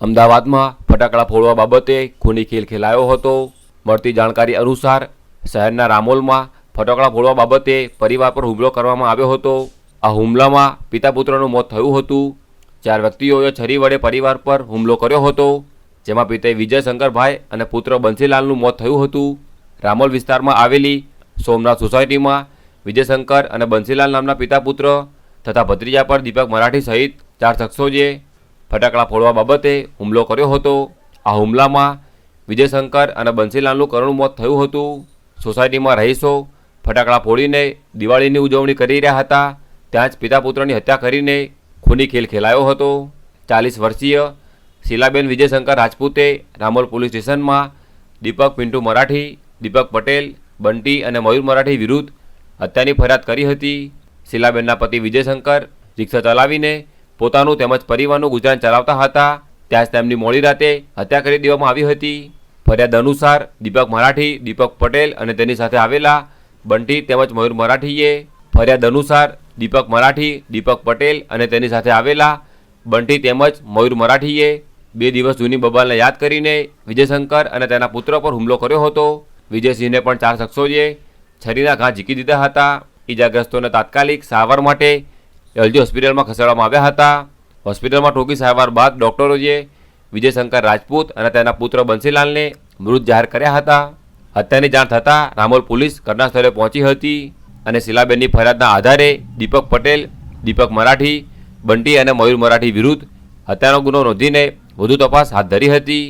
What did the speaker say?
અમદાવાદમાં ફટાકડા ફોડવા બાબતે ખૂની ખેલ ખેલાયો હતો. મળતી જાણકારી અનુસાર શહેરના રામોલમાં ફટાકડા ફોડવા બાબતે પરિવાર પર હુમલો કરવામાં આવ્યો હતો. આ હુમલામાં પિતા પુત્રનું મોત થયું હતું. ચાર વ્યક્તિઓએ છરી વડે પરિવાર પર હુમલો કર્યો હતો, જેમાં પિતા વિજય શંકરભાઈ અને પુત્ર બંસીલાલનું મોત થયું હતું. રામોલ વિસ્તારમાં આવેલી સોમનાથ સોસાયટીમાં વિજયશંકર અને બંસીલાલ નામના પિતા પુત્ર તથા ભત્રીજા પર દીપક મરાઠી સહિત ચાર શખ્સોએ ફટાકડા ફોડવા બાબતે હુમલો કર્યો હતો. આ હુમલામાં વિજયશંકર અને બંસીલાલનું કરુણ મોત થયું હતું. સોસાયટીમાં રહીશો ફટાકડા ફોડીને દિવાળીની ઉજવણી કરી રહ્યા હતા. ત્યાં જ પિતા પુત્રની હત્યા કરીને ખૂની ખેલ ખેલાયો હતો. ચાલીસ વર્ષીય શીલાબેન વિજયશંકર રાજપૂતે રામોલ પોલીસ સ્ટેશનમાં દીપક પિન્ટુ મરાઠી, દીપક પટેલ, બંટી અને મયુર મરાઠી વિરુદ્ધ હત્યાની ફરિયાદ કરી હતી. શીલાબેનના પતિ વિજયશંકર રિક્ષા ચલાવીને પોતાનું તેમજ પરિવારનું ગુજરાન ચલાવતા હતા. ત્યાં જ તેમની મોડી રાતે હત્યા કરી દેવામાં આવી હતી. ફરિયાદ અનુસાર દીપક મરાઠી, દીપક પટેલ અને તેની સાથે આવેલા બંટી તેમજ મયુર મરાઠીએ ફરિયાદ અનુસાર દીપક મરાઠી, દીપક પટેલ અને તેની સાથે આવેલા બંટી તેમજ મયુર મરાઠીએ બે દિવસ જૂની બબાલને યાદ કરીને વિજયશંકર અને તેના પુત્ર પર હુમલો કર્યો હતો. વિજયસિંહને પણ ચાર શખ્સોએ છરીના ઘા ઝીકી દીધા હતા. ઈજાગ્રસ્તોને તાત્કાલિક સારવાર માટે એલજી હોસ્પિટલમાં ખસેડવામાં આવ્યા હતા. હોસ્પિટલમાં ટૂંકી સારવાર બાદ ડોક્ટરોએ વિજયશંકર રાજપૂત અને તેના પુત્ર બંસીલાલને મૃત જાહેર કર્યા હતા. હત્યાની જાણ થતાં રામોલ પોલીસ ઘટના સ્થળે પહોંચી હતી અને શીલાબેનની ફરિયાદના આધારે દીપક પટેલ, દીપક મરાઠી, બંટી અને મયુર મરાઠી વિરુદ્ધ હત્યાનો ગુનો નોંધીને વધુ તપાસ હાથ ધરી હતી.